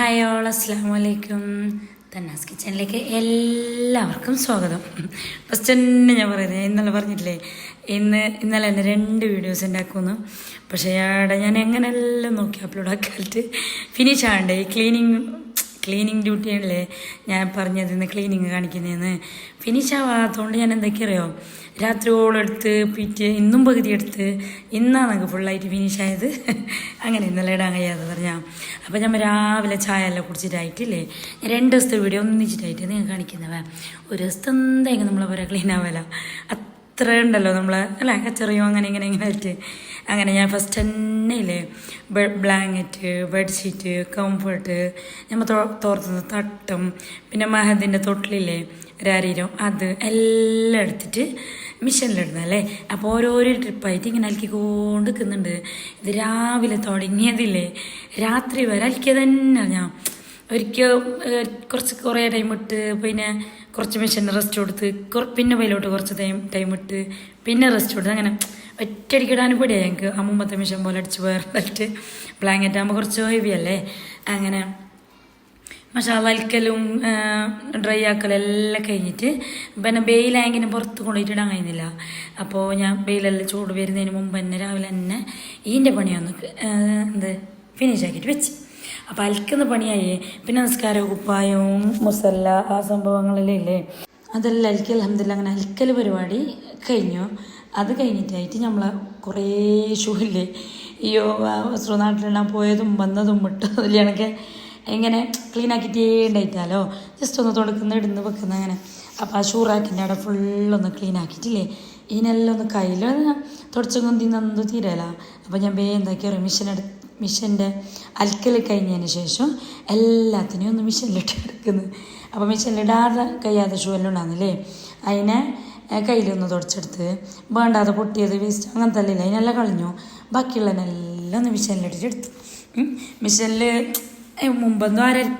Hi all അസ്സാം വലൈക്കും തന്നാസ് കിച്ചണിലേക്ക് എല്ലാവർക്കും സ്വാഗതം. ഫസ്റ്റ് തന്നെ ഞാൻ പറയുന്നത് ഇന്നലെ പറഞ്ഞിട്ടില്ലേ ഇന്ന് ഇന്നലെ തന്നെ രണ്ട് വീഡിയോസ് ഉണ്ടാക്കുമെന്ന് പക്ഷേ അവിടെ ഞാൻ എങ്ങനെയെല്ലാം നോക്കി അപ്ലോഡ് ആക്കാലിട്ട് ഫിനിഷ് ആകണ്ടേ ഈ ക്ലീനിങ് ക്ലീനിങ് ഡ്യൂട്ടി അല്ലേ? ഞാൻ പറഞ്ഞത് ഇന്ന് ക്ലീനിങ് കാണിക്കുന്നതെന്ന് ഫിനിഷ് ആവാത്തതുകൊണ്ട് ഞാൻ എന്തൊക്കെ അറിയോ രാത്രിയോളെടുത്ത് പിറ്റേ ഇന്നും പകുതി എടുത്ത് ഇന്നാണ് നമുക്ക് ഫുള്ളായിട്ട് ഫിനിഷ് ആയത്. അങ്ങനെ ഇന്നലെ ഇടാൻ കഴിയാതെ പറഞ്ഞാൽ അപ്പോൾ ഞാൻ രാവിലെ ചായ എല്ലാം കുടിച്ചിട്ടായിട്ടില്ലേ? രണ്ട് ദിവസത്തെ വീഡിയോ ഒന്നിച്ചിട്ടായിട്ട് നിങ്ങൾ കാണിക്കുന്നവ ഒരു ദിവസത്തെ എന്തായാലും നമ്മളെ പോലെ ക്ലീൻ ആവല? അത്ര ഉണ്ടല്ലോ നമ്മളെ അല്ല? കച്ചറിയോ അങ്ങനെ ഇങ്ങനെ ഇങ്ങനെ ആയിട്ട്. അങ്ങനെ ഞാൻ ഫസ്റ്റ് തന്നെ ഇല്ലേ ബ്ലാങ്കറ്റ് ബെഡ്ഷീറ്റ് കംഫർട്ട് നമ്മൾ തോർത്തുന്ന തട്ടും പിന്നെ മഹദിന്റെ തൊട്ടിലില്ലേ രാരീരം അത് എല്ലാം എടുത്തിട്ട് മിഷനിലിടുന്നല്ലേ അപ്പോൾ ഓരോരോ ട്രിപ്പായിട്ട് ഇങ്ങനെ അലക്കിക്കൊണ്ട് നിൽക്കുന്നുണ്ട്. ഇത് രാവിലെ തുടങ്ങിയതില്ലേ രാത്രി വരെ അലക്കിയത് തന്നെ ഞാൻ. ഒരിക്കൽ കുറച്ച് കുറേ ടൈം ഇട്ട് പിന്നെ കുറച്ച് മെഷീൻ റെസ്റ്റ് കൊടുത്ത് പിന്നെ വെയിലോട്ട് കുറച്ച് ടൈം ടൈം ഇട്ട് പിന്നെ റെസ്റ്റ് കൊടുത്ത് അങ്ങനെ ഒറ്റയടിക്കിടാനും പേടിയാണ് ഞങ്ങൾക്ക് അമ്മൂമ്മത്തെ മിഷൻ പോലെ അടിച്ച് വേറിട്ട് ബ്ലാങ്കറ്റ് ആകുമ്പോൾ കുറച്ച് ഹെവി അല്ലേ? അങ്ങനെ വൽക്കലും ഡ്രൈ ആക്കലും എല്ലാം കഴിഞ്ഞിട്ട് പിന്നെ ബെയിലായെങ്കിലും പുറത്ത് കൊണ്ടുപോയിട്ട് ഇടാൻ കഴിയുന്നില്ല അപ്പോൾ ഞാൻ ബെയിലെല്ലാം ചൂട് വരുന്നതിന് മുമ്പ് തന്നെ രാവിലെ തന്നെ ഈന്റെ പണിയൊന്ന് എന്ത് ഫിനിഷ് ആക്കിയിട്ട് വെച്ച്. അപ്പോൾ അലക്കുന്ന പണിയായി. പിന്നെ നിസ്കാരവും കുപ്പായവും മുസല്ല ആ സംഭവങ്ങളെല്ലാം ഇല്ലേ? അതെല്ലാം അലക്കൽ അലഹമില്ല അങ്ങനെ അലക്കൽ പരിപാടി കഴിഞ്ഞു. അത് കഴിഞ്ഞിട്ടായിട്ട് നമ്മൾ കുറേ ഷൂ ഇല്ലേ അയ്യോ നാട്ടിലെല്ലാം പോയതും വന്നതും വിട്ടതും ഇല്ലാണൊക്കെ എങ്ങനെ ക്ലീൻ ആക്കിയിട്ടേ ഉണ്ടായിട്ടാലോ ജസ്റ്റ് ഒന്ന് തുടക്കുന്ന ഇടുന്ന് വെക്കുന്ന അങ്ങനെ. അപ്പോൾ ആ ഷൂറാക്കിന്റെ അവിടെ ഫുള്ളൊന്ന് ക്ലീൻ ആക്കിയിട്ടില്ലേ? ഇതിനെല്ലാം ഒന്ന് കയ്യിൽ തുടച്ചും കൊന്തി നന്നു തീരല. അപ്പോൾ ഞാൻ വേ എന്താക്കി പറയും മിഷൻ എടു മിഷന്റെ അലക്കൽ കഴിഞ്ഞതിന് ശേഷം എല്ലാത്തിനെയും ഒന്ന് മിഷനിലിട്ട് എടുക്കുന്നത് അപ്പോൾ മിഷനിലിടാതെ കഴിയാതെ ഷൂ എല്ലാം ഉണ്ടാകുന്നില്ലേ അതിനെ കയ്യിലൊന്ന് തുടച്ചെടുത്ത് വേണ്ടാതെ പൊട്ടിയത് വേസ്റ്റ് അങ്ങനത്തെ അല്ലല്ലോ അതിനെല്ലാം കളഞ്ഞു. ബാക്കിയുള്ളതിനെല്ലാം ഒന്ന് മിഷനിലിട്ടിട്ട് എടുത്തു. മിഷനിൽ മുമ്പൊന്നും ആരും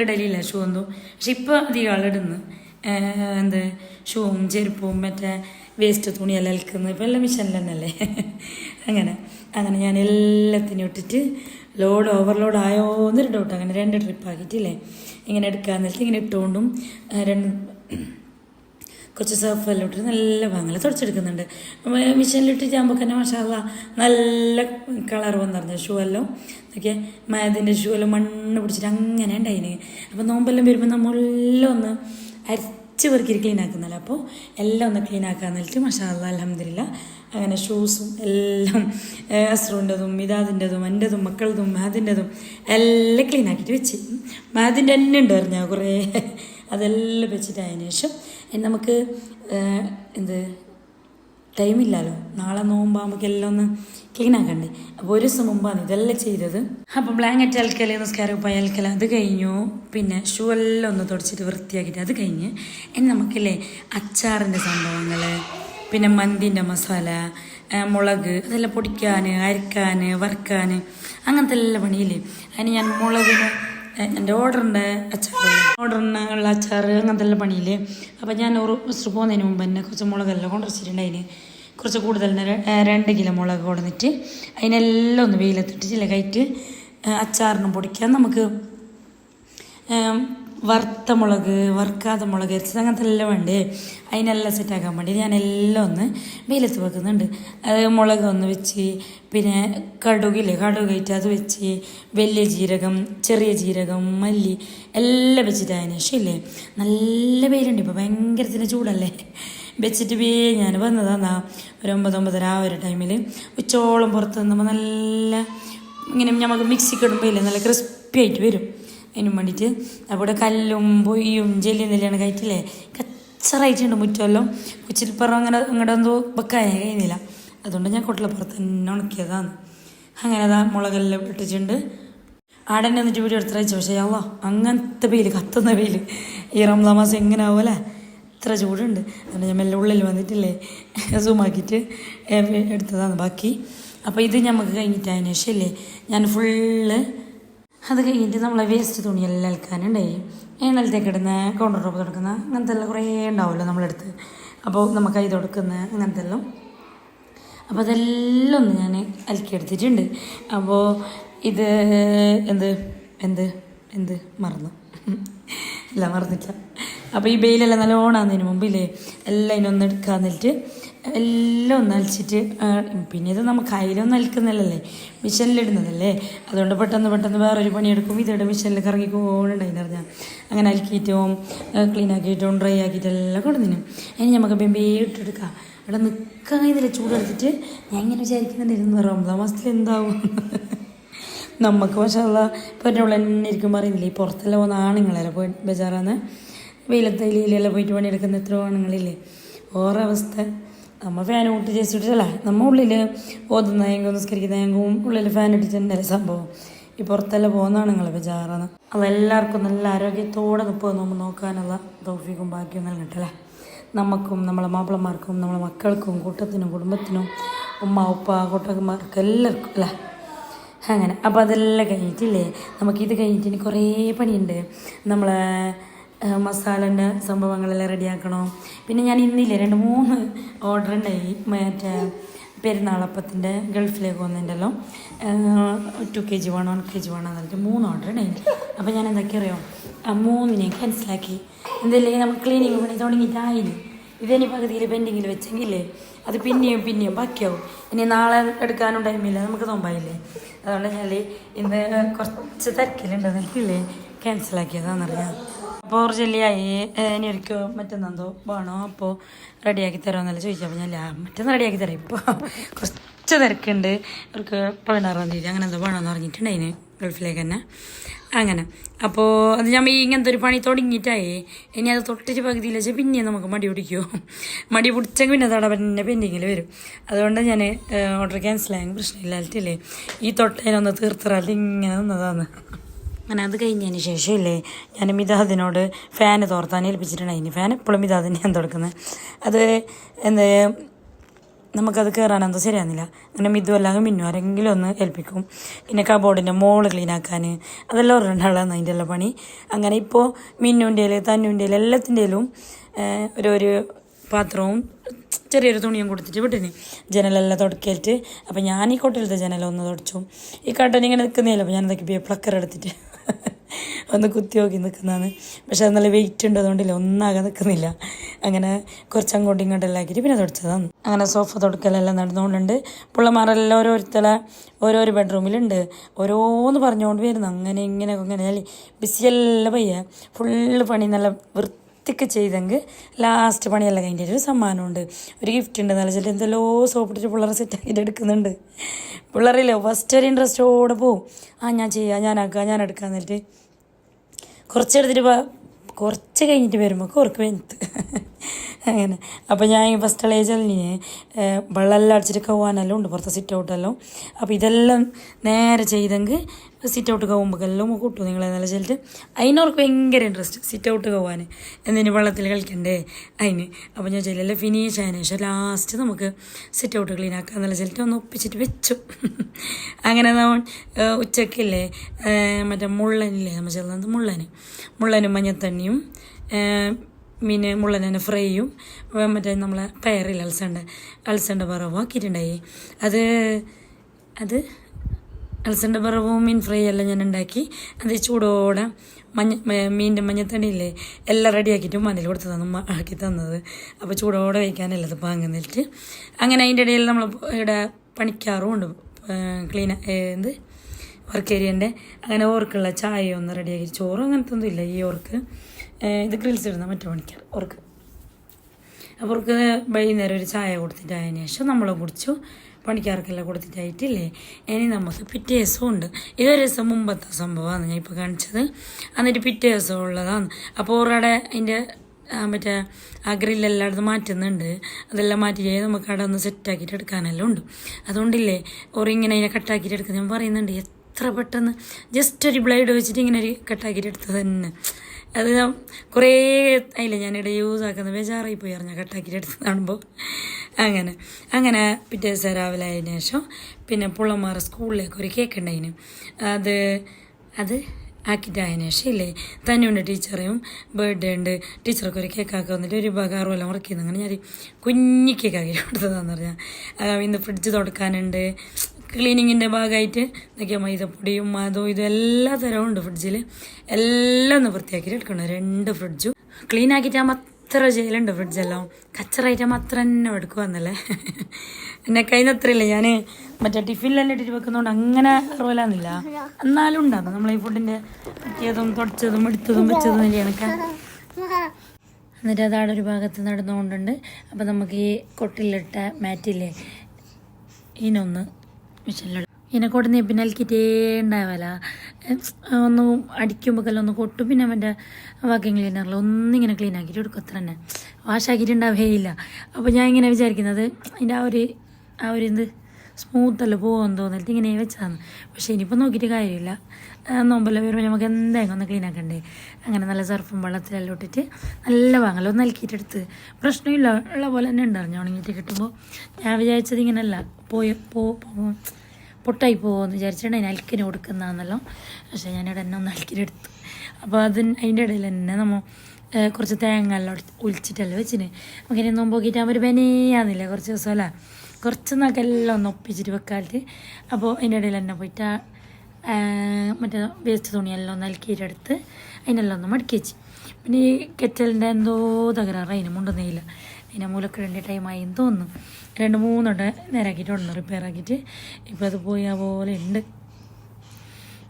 ഇടലില്ല ഷൂ ഒന്നും. പക്ഷെ ഇപ്പോൾ അധികം ആളിടുന്നു എന്ത് ഷൂവും ചെരുപ്പും മറ്റേ വേസ്റ്റ് തുണിയെല്ലാം അലക്കുന്നത് ഇപ്പം എല്ലാം മിഷനിൽ തന്നെയല്ലേ? അങ്ങനെ. അങ്ങനെ ഞാൻ എല്ലാത്തിനും ഇട്ടിട്ട് ലോഡ് ഓവർലോഡ് ആയോ എന്നൊരു ഡൗട്ട് അങ്ങനെ രണ്ട് ട്രിപ്പ് ആക്കിയിട്ടില്ലേ? ഇങ്ങനെ എടുക്കാന്ന് വെച്ചിട്ട് ഇങ്ങനെ ഇട്ടുകൊണ്ടും രണ്ട് കുറച്ച് സർഫെല്ലാം ഇട്ടിട്ട് നല്ല ഭാഗങ്ങൾ തുടച്ചെടുക്കുന്നുണ്ട്. മിഷീനിലിട്ടിട്ട് ആകുമ്പോൾ തന്നെ മഷാല നല്ല കളർ വന്നിരുന്നു ഷൂ എല്ലാം. ഓക്കെ മയത്തിന്റെ ഷൂ എല്ലാം മണ്ണ് പിടിച്ചിട്ട് അങ്ങനെ ഉണ്ടായിന്. അപ്പോൾ നോമ്പെല്ലാം വരുമ്പോൾ നമ്മളെല്ലാം ഒന്ന് അരച്ച് പെറുക്കി ക്ലീൻ ആക്കുന്നില്ല? അപ്പോൾ എല്ലാം ഒന്ന് ക്ലീൻ ആക്കാൻ നേരിട്ട് മഷാല അലഹമില്ല അങ്ങനെ ഷൂസും എല്ലാം അസ്രുവിന്റെതും മിതാദിന്റെതും എന്റെതും മക്കളതും മാതിന്റെതും എല്ലാം ക്ലീൻ ആക്കിയിട്ട് വെച്ച്. മാതിന്റെ തന്നെ ഉണ്ടായിരുന്നു ഞാൻ കുറേ അതെല്ലാം വെച്ചിട്ട് അതിന് ശേഷം നമുക്ക് എന്ത് ടൈമില്ലല്ലോ നാളെ നോമ്പാകുമ്പോൾ എല്ലാം ഒന്ന് ക്ലീൻ ആക്കണ്ടേ? അപ്പോൾ ഒരു ദിവസം മുമ്പാണ് ഇതെല്ലാം ചെയ്തത്. അപ്പോൾ ബ്ലാങ്കറ്റ് അലക്കൽ നിസ്കാരം ഉപ്പായ അലക്കല അത് കഴിഞ്ഞു. പിന്നെ ഷൂ എല്ലാം ഒന്ന് തുടച്ചിട്ട് വൃത്തിയാക്കിയിട്ട് അത് കഴിഞ്ഞ് ഇനി നമുക്കില്ലേ അച്ചാറിന്റെ സംഭവങ്ങൾ പിന്നെ മന്തിന്റെ മസാല മുളക് അതെല്ലാം പൊടിക്കാൻ അരക്കാൻ വറുക്കാൻ അങ്ങനത്തെ എല്ലാ പണിയില്ലേ? അതിന് ഞാൻ മുളകിന് എന്റെ ഓർഡറിന്റെ അച്ചാറ് ഓർഡറിന് ഉള്ള അച്ചാർ അങ്ങനത്തെ എല്ലാം പണിയില്ലേ? അപ്പം ഞാൻ ഒരു മിസ്റ്റർ പോകുന്നതിന് മുമ്പ് തന്നെ കുറച്ച് മുളകെല്ലാം കൊണ്ടുവച്ചിട്ടുണ്ട് അതിന്. കുറച്ച് കൂടുതൽ രണ്ട് കിലോ മുളക് കൊടുന്നിട്ട് അതിനെല്ലാം ഒന്ന് വെയിലത്തിട്ട് കയറ്റ് അച്ചാറിനും പൊടിക്കാൻ നമുക്ക് വറുത്ത മുളക് വറുക്കാത്ത മുളക് അരച്ചത് അങ്ങനത്തെ എല്ലാം വേണ്ടേ? അതിനെല്ലാം സെറ്റാക്കാൻ വേണ്ടി ഞാൻ എല്ലാം ഒന്ന് വെയിലത്ത് വെക്കുന്നുണ്ട്. അത് മുളക് ഒന്ന് വെച്ച് പിന്നെ കടുകില്ലേ കടുക് ഇട്ട് അത് വെച്ച് വലിയ ജീരകം ചെറിയ ജീരകം മല്ലി എല്ലാം വെച്ചിട്ട് അതിന് ശരിയല്ലേ നല്ല വെയിലുണ്ട് ഇപ്പോൾ ഭയങ്കരത്തിന് ചൂടല്ലേ? വെച്ചിട്ട് വേ ഞാൻ വന്നതാന്നാ ഒരു ഒമ്പത് ഒമ്പതര ആ ഒരു ടൈമിൽ ഉച്ചോളം പുറത്ത് നിന്നപ്പോൾ നല്ല ഇങ്ങനെ നമുക്ക് മിക്സിക്ക് ഇടുമ്പോൾ ഇല്ലേ നല്ല ക്രിസ്പി ആയിട്ട് വരും. അതിനും വേണ്ടിയിട്ട്. അവിടെ കല്ലും പൊയ്യും ജെല്ലിയും നെല്ലിയാണ് കയറ്റില്ലേ? കച്ചറായിട്ടുണ്ട് മുറ്റമെല്ലാം. ഉച്ചിരിപ്പുറം അങ്ങനെ അങ്ങോട്ട് എന്തോ വെക്കാൻ കഴിയുന്നില്ല. അതുകൊണ്ട് ഞാൻ കൊട്ടിലപ്പുറത്ത് തന്നെ ഉണക്കിയതാണ്. അങ്ങനെ അതാ മുളകെല്ലാം ഇട്ടിട്ടുണ്ട്. ആടെ എന്നിട്ട് വീഡിയോ എടുത്ത് അയച്ചു പക്ഷേ അല്ലോ അങ്ങനത്തെ വെയിൽ കത്തുന്ന വെയിൽ ഈ റംസാൻ മാസം എങ്ങനെ ആവുമല്ലേ ഇത്ര ചൂടുണ്ട്. അതുകൊണ്ട് ഞാൻ മെല്ലെ ഉള്ളിൽ വന്നിട്ടില്ലേ? സൂമാക്കിയിട്ട് എടുത്തതാണ്. ബാക്കി അപ്പോൾ ഇത് നമുക്ക് കഴിഞ്ഞിട്ട് ഇല്ലേ? ഞാൻ ഫുള്ള് അത് കഴിഞ്ഞിട്ട് നമ്മളെ വേസ്റ്റ് തുണിയെല്ലാം അലക്കാനുണ്ടായി എണ്ണലത്തേക്ക് ഇടുന്ന കൗണ്ടർ ടോപ്പ് തുടക്കുന്ന അങ്ങനത്തെ എല്ലാം കുറേ ഉണ്ടാവുമല്ലോ നമ്മളെടുത്ത്. അപ്പോൾ നമുക്ക് ഇത് തുടക്കുന്ന അങ്ങനത്തെ എല്ലാം അപ്പോൾ അതെല്ലാം ഒന്ന് ഞാൻ അലക്കിയെടുത്തിട്ടുണ്ട്. അപ്പോൾ ഇത് എന്ത് എന്ത് എന്ത്? മറന്നു. എല്ലാം മറന്നിട്ടില്ല അപ്പോൾ ഈ ബെയിലെല്ലാം നല്ല ആകുന്നതിന് മുമ്പില്ലേ എല്ലാം ഇതിനൊന്ന് എടുക്കാന്നിട്ട് എല്ലാം ഒന്ന് അലിച്ചിട്ട് പിന്നെ ഇത് നമുക്ക് അതിലൊന്നും അലിക്കുന്നില്ലല്ലേ മിഷനിലിടുന്നതല്ലേ? അതുകൊണ്ട് പെട്ടെന്ന് പെട്ടെന്ന് വേറൊരു പണിയെടുക്കും. ഇതിടെ മിഷനിൽ കറങ്ങി പോകുന്നുണ്ടായിരുന്നു അങ്ങനെ അലക്കിയിട്ടും ക്ലീൻ ആക്കിയിട്ടും ഡ്രൈ ആക്കിയിട്ടും എല്ലാം കൊണ്ടുവന്നു ഇനി നമുക്ക് ബെമ്പേ ഇട്ടെടുക്കാം. ഇവിടെ നിൽക്കാൻ ഇതിൽ ചൂടെടുത്തിട്ട് ഞാൻ ഇങ്ങനെ വിചാരിക്കുന്നുണ്ടായിരുന്നു റംസാൻ മാസത്തിൽ എന്താവും? നമുക്ക് പക്ഷേ ഉള്ള ഉള്ളിൽ തന്നെ ഇരിക്കും പറയുന്നില്ല ഈ പുറത്തെല്ലാം പോകുന്ന ആണുങ്ങളെല്ലാം പോയി ബജാറാന്ന്? വെയിലത്തെ ലീലെല്ലാം പോയിട്ട് പണിയെടുക്കുന്ന എത്രയോ ആണുങ്ങളില്ലേ? ഓരോ അവസ്ഥ നമ്മൾ ഫാൻ കൂട്ടി ചേച്ചിട്ടില്ല നമ്മൾ ഉള്ളിൽ ഓതുന്ന എങ്കും നിസ്കരിക്കുന്ന എങ്കും ഉള്ളിൽ ഫാൻ ഇട്ടിട്ട് സംഭവം? ഈ പുറത്തെല്ലാം പോകുന്ന വിചാറാണ് അത് എല്ലാവർക്കും നല്ല ആരോഗ്യത്തോടെ നിൽപ്പോൾ നമ്മൾ നോക്കാനുള്ള തോഫിക്കും ബാക്കിയും നൽകട്ടല്ലേ നമുക്കും നമ്മളെ മാപ്പിളമാർക്കും നമ്മളെ മക്കൾക്കും കൂട്ടത്തിനും കുടുംബത്തിനും ഉമ്മ ഉപ്പ കൂട്ടന്മാർക്കും എല്ലാവർക്കും അല്ലേ? അങ്ങനെ. അപ്പോൾ അതെല്ലാം കഴിഞ്ഞിട്ടില്ലേ? നമുക്കിത് കഴിഞ്ഞിട്ട് ഇനി കുറേ പണിയുണ്ട്. നമ്മളെ മസാലന്റെ സംഭവങ്ങളെല്ലാം റെഡിയാക്കണോ? പിന്നെ ഞാൻ ഇന്നില്ലേ രണ്ട് മൂന്ന് ഓർഡർ ഉണ്ടായി. മറ്റേ പെരുന്നാളപ്പത്തിന്റെ ഗൾഫിലേക്ക് വന്നതിന്റെല്ലോ. ടു കെ ജി വേണം വൺ കെ ജി വേണം എന്ന് മൂന്ന് ഓർഡർ ഉണ്ടായി. അപ്പോൾ ഞാൻ എന്തൊക്കെ അറിയാം ആ മൂന്നിനെ ക്യാൻസലാക്കി എന്തെങ്കിലും നമ്മൾ ക്ലീനിങ് പണി തുടങ്ങിയിട്ടായില്ല ഇതിനി പകുതിയിൽ പെൻഡിങ്ങിൽ വെച്ചെങ്കിലേ അത് പിന്നെയും പിന്നെയും ബാക്കിയാവും. ഇനി നാളെ എടുക്കാനും ടൈമില്ല നമുക്ക് നോമ്പായില്ലേ? അതുകൊണ്ട് ഞാൻ ഇന്ന് കുറച്ച് തിരക്കിലുണ്ട് എനിക്കില്ലേ ക്യാൻസലാക്കിയതാണെന്നറിയാം അപ്പോൾ ഒരു ഇനി ഒരിക്കൽ മറ്റെന്നെന്തോ വേണോ അപ്പോൾ റെഡിയാക്കി തരാമെന്നല്ല ചോദിച്ചപ്പോൾ ഞാൻ "ആ, മറ്റൊന്ന് റെഡിയാക്കി തരാം. ഇപ്പോൾ കുറച്ച് തിരക്കുണ്ട്. അവർക്ക് പതിനാറാം തീയതി അങ്ങനെ എന്തോ വേണമെന്ന് പറഞ്ഞിട്ടുണ്ടായിന് ഗൾഫിലേക്ക് തന്നെ. അങ്ങനെ. അപ്പോൾ അത് ഞാൻ ഈ ഇങ്ങനത്തെ ഒരു പണി തുടങ്ങിയിട്ടായി. ഇനി അത് തൊട്ടിച്ച് പകുതിയിൽ വെച്ചാൽ പിന്നെ നമുക്ക് മടി പിടിക്കുമോ മടി പിടിച്ചെങ്കിൽ പിന്നെ തട പിന്നെ പെൻഡിങ്ങിൽ വരും. അതുകൊണ്ട് ഞാൻ ഓർഡർ ക്യാൻസലായെങ്കിൽ പ്രശ്നമില്ലായിട്ടില്ലേ ഈ തൊട്ടതിനൊന്ന് തീർത്തറാൽ ഇങ്ങനെ നിന്നതാണ്. അങ്ങനെ അത് കഴിഞ്ഞതിന് ശേഷം ഇല്ലേ ഞാൻ മിതാദിനോട് ഫാന് തോർത്താൻ ഏൽപ്പിച്ചിട്ടുണ്ടായിന് ഫാൻ എപ്പോഴും മിതാദിന് ഞാൻ തുടക്കുന്നത് അത് എന്ത് നമുക്കത് കയറാനെന്തോ ശരിയാകുന്നില്ല അങ്ങനെ മിതു അല്ലാതെ മിന്നു ആരെങ്കിലും ഒന്ന് ഏൽപ്പിക്കും. പിന്നെ കബോർഡിന്റെ മോൾ ക്ലീനാക്കാൻ അതെല്ലാം ഒരു രണ്ടാളാണ് അതിന്റെ എല്ലാം പണി. അങ്ങനെ ഇപ്പോൾ മിന്നുന്റെ തന്നുന്റെ എല്ലാത്തിന്റെയിലും ഒരു ഒരു പാത്രവും ചെറിയൊരു തുണിയും കൊടുത്തിട്ട് വിട്ടിന്. ജനലെല്ലാം തുടക്കിയിട്ട്. അപ്പം ഞാൻ ഈ കൊട്ടിലത്തെ ജനലൊന്ന് തുടച്ചു. ഈ കട്ടൻ ഇങ്ങനെ നിൽക്കുന്നില്ല അപ്പം ഞാൻ പ്ലക്കർ എടുത്തിട്ട് ഒന്ന് കുത്തി നോക്കി നിൽക്കുന്നതാണ്. പക്ഷെ അത് നല്ല വെയിറ്റ് ഉണ്ട് അതുകൊണ്ടില്ല. ഒന്നാകെ നിൽക്കുന്നില്ല. അങ്ങനെ കുറച്ച് അങ്ങോട്ടും ഇങ്ങോട്ടെല്ലാം ആക്കിയിട്ട് പിന്നെ തുടച്ചതാണ് അങ്ങനെ സോഫ തുടക്കലെല്ലാം നടന്നുകൊണ്ടുണ്ട്. പിള്ളമാരെല്ലാം ഓരോരുത്തരെ ഓരോരോ ബെഡ്റൂമിലുണ്ട് ഓരോന്ന് പറഞ്ഞുകൊണ്ട് വരുന്നു. അങ്ങനെ ഇങ്ങനെ അങ്ങനെ. ബിസിയെല്ലാം പയ്യ. ഫുള്ള് പണി നല്ല വൃത്തി വൃത്തിക്ക് ചെയ്തെങ്കിൽ ലാസ്റ്റ് പണിയല്ല കഴിഞ്ഞിട്ട് ഒരു സമ്മാനമുണ്ട്. ഒരു ഗിഫ്റ്റ് ഉണ്ട്. നല്ല ചില എന്തെല്ലോ സോപ്പിട്ടിട്ട് പിള്ളേരെ സെറ്റാക്കിയിട്ട് എടുക്കുന്നുണ്ട്. പിള്ളേരില്ലോ ഫസ്റ്റ് ഒരു ഇൻട്രസ്റ്റോടെ പോവും. ആ ഞാൻ ചെയ്യാം ഞാൻ എടുക്കാം എന്നിട്ട് കുറച്ചെടുത്തിട്ട് കുറച്ച് കഴിഞ്ഞിട്ട് വരുമ്പോൾ കുറക്ക് വെന്ത് അങ്ങനെ. അപ്പോൾ ഞാൻ ഫസ്റ്റ് കളേജലിന് വെള്ളമെല്ലാം അടിച്ചിട്ട് കവാനെല്ലാം ഉണ്ട്. പുറത്തെ സിറ്റ് ഔട്ടെല്ലാം അപ്പോൾ ഇതെല്ലാം നേരെ ചെയ്തെങ്കിൽ സിറ്റ് ഔട്ട് കവുമ്പോൾ എല്ലാം കൂട്ടും നിങ്ങൾ നല്ല ചെല്ലിട്ട് അതിനവർക്ക് ഭയങ്കര ഇൻട്രസ്റ്റ് സിറ്റ് ഔട്ട് കവാൻ എന്തിനു വെള്ളത്തിൽ കളിക്കണ്ടേ? അതിന് അപ്പോൾ ഞാൻ ചെല്ലല്ല ഫിനിഷ് ആയതിനു ശേഷം ലാസ്റ്റ് നമുക്ക് സിറ്റ് ഔട്ട് ക്ലീൻ ആക്കാൻ നല്ല ചെല്ലിട്ട് ഒന്ന് ഒപ്പിച്ചിട്ട് വെച്ചു. അങ്ങനെ നമ്മൾ ഉച്ചക്കില്ലേ മറ്റേ മുള്ളനില്ലേ നമ്മൾ ചെല്ലുന്നത് മുള്ളന്. മുള്ളനും മഞ്ഞത്തണ്ണിയും പിന്നെ മുള്ളനെ ഫ്രൈയും മറ്റേ നമ്മളെ പയറിൽ അൽസണ്ട അൽസണ്ട പറവാക്കിയിട്ടുണ്ടായി അത് അത് അൽസണ്ട പറവും ഫ്രൈ എല്ലാം ഞാൻ ഉണ്ടാക്കി. അത് ചൂടോടെ മഞ്ഞ മീന്റെ മീനിന്റെ മഞ്ഞത്തണ്ണിയില്ലേ എല്ലാം റെഡിയാക്കിയിട്ട് മണ്ണിൽ കൊടുത്ത് തന്നു ആക്കി തന്നത്. അപ്പോൾ ചൂടോടെ വയ്ക്കാനല്ലത് പാങ്ങുന്നിട്ട് അങ്ങനെ അതിന്റെ ഇടയിൽ നമ്മൾ ഇവിടെ പണിക്കാറും ഉണ്ട് ക്ലീൻ എന്ത്? വർക്ക് ഏരിയന്റെ അങ്ങനെ ഓർക്കുള്ള ചായ ഒന്ന് റെഡിയാക്കി ചോറും അങ്ങനത്തെ ഒന്നും ഇല്ല ഈ ഓർക്ക് ഇത് ഗ്രിൽസ് ഇടുന്ന മറ്റേ പണിക്കാർ ഓർക്ക്. അപ്പോൾ അവർക്ക് വൈകുന്നേരം ഒരു ചായ കൊടുത്തിട്ട് അതിന് ശേഷം നമ്മൾ കുടിച്ചു. പണിക്കാർക്കെല്ലാം കൊടുത്തിട്ടായിട്ടില്ലേ? ഇനി നമുക്ക് പിറ്റേ ദിവസം ഉണ്ട് ഇതൊരു ദിവസം മുമ്പത്തെ സംഭവമാണ് ഞാൻ ഇപ്പോൾ കാണിച്ചത്. എന്നിട്ട് പിറ്റേ ദിവസം ഉള്ളതാണ്. അപ്പോൾ ഓറടെ അതിന്റെ മറ്റേ ആ ഗ്രില്ലെല്ലാം അടുത്ത് മാറ്റുന്നുണ്ട്. അതെല്ലാം മാറ്റി കഴിഞ്ഞാൽ നമുക്ക് അവിടെ ഒന്ന് സെറ്റാക്കിയിട്ട് എടുക്കാനെല്ലാം ഉണ്ട്. അതുകൊണ്ടില്ലേ ഓറിങ്ങനെ അതിനെ കട്ടാക്കിയിട്ട് എടുക്കുന്നത് ഞാൻ പറയുന്നുണ്ട്. എത്ര പെട്ടെന്ന് ജസ്റ്റ് ഒരു ബ്ലേഡ് വെച്ചിട്ട് ഇങ്ങനെ ഒരു കട്ടാക്കിയിട്ട് എടുത്തത് തന്നെ. അത് ഞാൻ കുറേ അതില്ല ഞാനിവിടെ യൂസ് ആക്കുന്നത്. ബേജാറായി പോയി അറിഞ്ഞ കട്ടാക്കിയിട്ട് എടുത്ത് കാണുമ്പോൾ അങ്ങനെ. അങ്ങനെ പിറ്റേ ദിവസം രാവിലെ ആയതിനു ശേഷം പിന്നെ പുള്ളമാർ സ്കൂളിലേക്ക് ഒരു കേക്ക് ഉണ്ടായിന് അത് അത് ആക്കിയിട്ടായതിനു ശേഷം ഇല്ലേ തന്നെയുണ്ട് ടീച്ചറെയും ബർത്ത്ഡേ ഉണ്ട്. ടീച്ചർക്ക് ഒരു കേക്ക് ആക്കി വന്നിട്ട് ഒരു ബകാറും എല്ലാം ഉറക്കിയിരുന്നു അങ്ങനെ ഞാൻ കുഞ്ഞി കേക്ക് ആക്കി കൊടുത്തതാന്ന് പറഞ്ഞാൽ ഇന്ന് ഫ്രിഡ്ജ് തുടക്കാനുണ്ട്. ക്ലീനിങ്ങിന്റെ ഭാഗമായിട്ട് നോക്കിയാൽ മൈദപ്പൊടിയും അതും ഇതും എല്ലാ തരവും ഉണ്ട് ഫ്രിഡ്ജിൽ എല്ലാം ഒന്ന് വൃത്തിയാക്കിയിട്ട് എടുക്കണം. രണ്ട് ഫ്രിഡ്ജും ക്ലീൻ ആക്കിയിട്ടാകുമ്പോൾ അത്ര ചെയ്യലുണ്ട് ഫ്രിഡ്ജെല്ലാം കച്ചറായിട്ടാകുമ്പോൾ അത്ര തന്നെ എടുക്കുക എന്നല്ലേ എന്നെ കഴിഞ്ഞ അത്രയില്ല. ഞാൻ മറ്റേ ടിഫിനിലെല്ലാം ഇട്ടിട്ട് വെക്കുന്നതുകൊണ്ട് അങ്ങനെ അറിവില്ലാന്നില്ല എന്നാലും ഉണ്ടാകും നമ്മൾ ഈ ഫുഡിന്റെ പറ്റിയതും തുടച്ചതും എടുത്തതും വെച്ചതും എനിക്ക് എന്നിട്ട് അതാടൊരു ഒരു ഭാഗത്ത് നടന്നുകൊണ്ടുണ്ട്. അപ്പം നമുക്ക് ഈ കൊട്ടിലിട്ട മാറ്റില്ലേ? ഇതിനൊന്ന് മിഷനിലിടും ഇതിനെ കൊണ്ട് പിന്നെ അലക്കിട്ടേ ഉണ്ടാവല ഒന്ന് അടിക്കുമ്പോൾ ഒന്ന് കൊട്ടും പിന്നെ അവന്റെ വാക്കിങ് ക്ലീനറിൽ ഒന്നിങ്ങനെ ക്ലീൻ ആക്കിയിട്ട് കൊടുക്കും അത്ര തന്നെ. വാഷാക്കിയിട്ട് ഉണ്ടാവേ അപ്പോൾ ഞാൻ ഇങ്ങനെ വിചാരിക്കുന്നത് അതിന്റെ ആ ഒരു ആ ഒരു എന്ത് സ്മൂത്തല്ല പോകുമെന്ന് തോന്നിട്ട് ഇങ്ങനെ വെച്ചതാണ്. പക്ഷേ ഇനിയിപ്പോൾ നോക്കിയിട്ട് കാര്യമില്ല. നോമ്പെല്ലാം വരുമ്പോൾ നമുക്ക് എന്തായാലും ഒന്ന് ക്ലീൻ ആക്കണ്ടേ? അങ്ങനെ നല്ല സർഫും വെള്ളത്തിലെല്ലാം ഇട്ടിട്ട് നല്ല വാങ്ങലോ നൽകിയിട്ടെടുത്ത് പ്രശ്നമില്ല ഉള്ള പോലെ തന്നെ ഉണ്ടായിരുന്നു ഉണങ്ങിയിട്ട് കിട്ടുമ്പോൾ ഞാൻ വിചാരിച്ചത് ഇങ്ങനെയല്ല പോയി പോ പോ- പൊട്ടായി പോകുമെന്ന് വിചാരിച്ചിട്ട് അതിന് അൽക്കിന് കൊടുക്കുന്നതാണല്ലോ പക്ഷേ ഞാനിവിടെ എന്നെ ഒന്ന് അൽക്കിനെടുത്ത്. അപ്പോൾ അതിന് അതിന്റെ ഇടയിൽ തന്നെ നമ്മൾ കുറച്ച് തേങ്ങ എല്ലാം ഒളിച്ചിട്ടല്ലേ വെച്ചിന്. അങ്ങനെ നോമ്പോക്കിയിട്ട് ഒരു ബനിയാന്നില്ല കുറച്ച് ദിവസമല്ല കുറച്ച് എല്ലാം ഒന്ന് ഒപ്പിച്ചിട്ട് വെക്കാലിട്ട് അപ്പോൾ അതിന്റെ ഇടയിൽ തന്നെ പോയിട്ട് മറ്റേ വേസ്റ്റ് തുണിയെല്ലാം ഒന്ന് അലക്കിയിട്ടെടുത്ത് അതിനെല്ലാം ഒന്ന് മടക്കി വെച്ച്. പിന്നെ ഈ കെറ്റലിന്റെ എന്തോ തകരാറ് അതിന് മുണ്ടുന്നില്ല അതിനെ മൂലക്കിടേണ്ട ടൈമായി എന്ന് തോന്നുന്നു. രണ്ട് മൂന്നുണ്ട് നേരാക്കിയിട്ട് ഉണ്ട് റിപ്പയർ ആക്കിയിട്ട് ഇപ്പോൾ അത് പോയി പോലെ ഉണ്ട്.